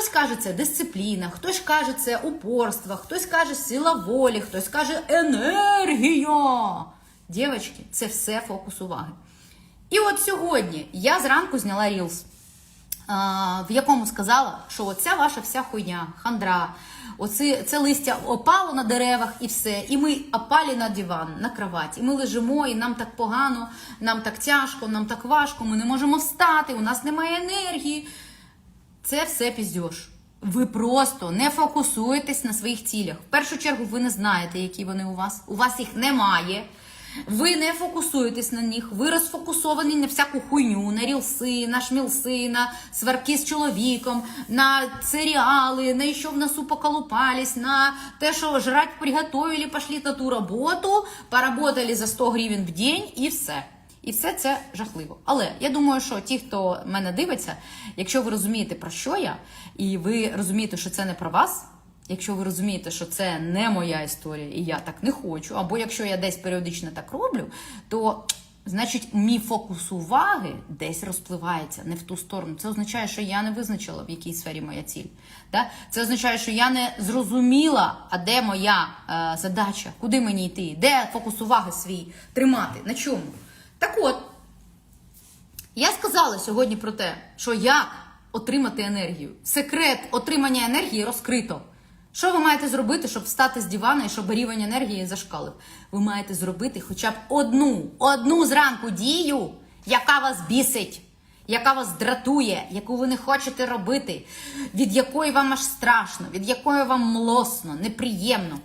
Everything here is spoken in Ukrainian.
Хтось каже, це дисципліна, хтось каже, це упорство, хтось каже сила волі, хтось каже енергія. Дівчатки, це все фокус уваги. І от сьогодні я зранку зняла рілс, в якому сказала, що оця ваша вся хуйня, хандра, оці, це листя опало на деревах і все. І ми опали на диван, на кровать. І ми лежимо, і нам так погано, нам так тяжко, нам так важко, ми не можемо встати, у нас немає енергії. Це все піздьош. Ви просто не фокусуєтесь на своїх цілях. В першу чергу, ви не знаєте, які вони у вас. У вас їх немає. Ви не фокусуєтесь на них, ви розфокусовані на всяку хуйню, на рілси, на шмілси, на сварки з чоловіком, на серіали, на що в носу поколупались, на те, що жрать приготовили, пошли на ту роботу, поработали за 100 гривень в день і все. І все це жахливо. Але я думаю, що ті, хто мене дивиться, якщо ви розумієте, про що я, і ви розумієте, що це не про вас, якщо ви розумієте, що це не моя історія, і я так не хочу, або якщо я десь періодично так роблю, то значить мій фокус уваги десь розпливається не в ту сторону. Це означає, що я не визначила, в якій сфері моя ціль. Це означає, що я не зрозуміла, а де моя е, задача, куди мені йти, де фокус уваги свій тримати, на чому. Так от, я сказала сьогодні про те, що як отримати енергію. Секрет отримання енергії розкрито. Що ви маєте зробити, щоб встати з дивана і щоб рівень енергії зашкалив? Ви маєте зробити хоча б одну, одну зранку дію, яка вас бісить, яка вас дратує, яку ви не хочете робити, від якої вам аж страшно, від якої вам млосно, неприємно.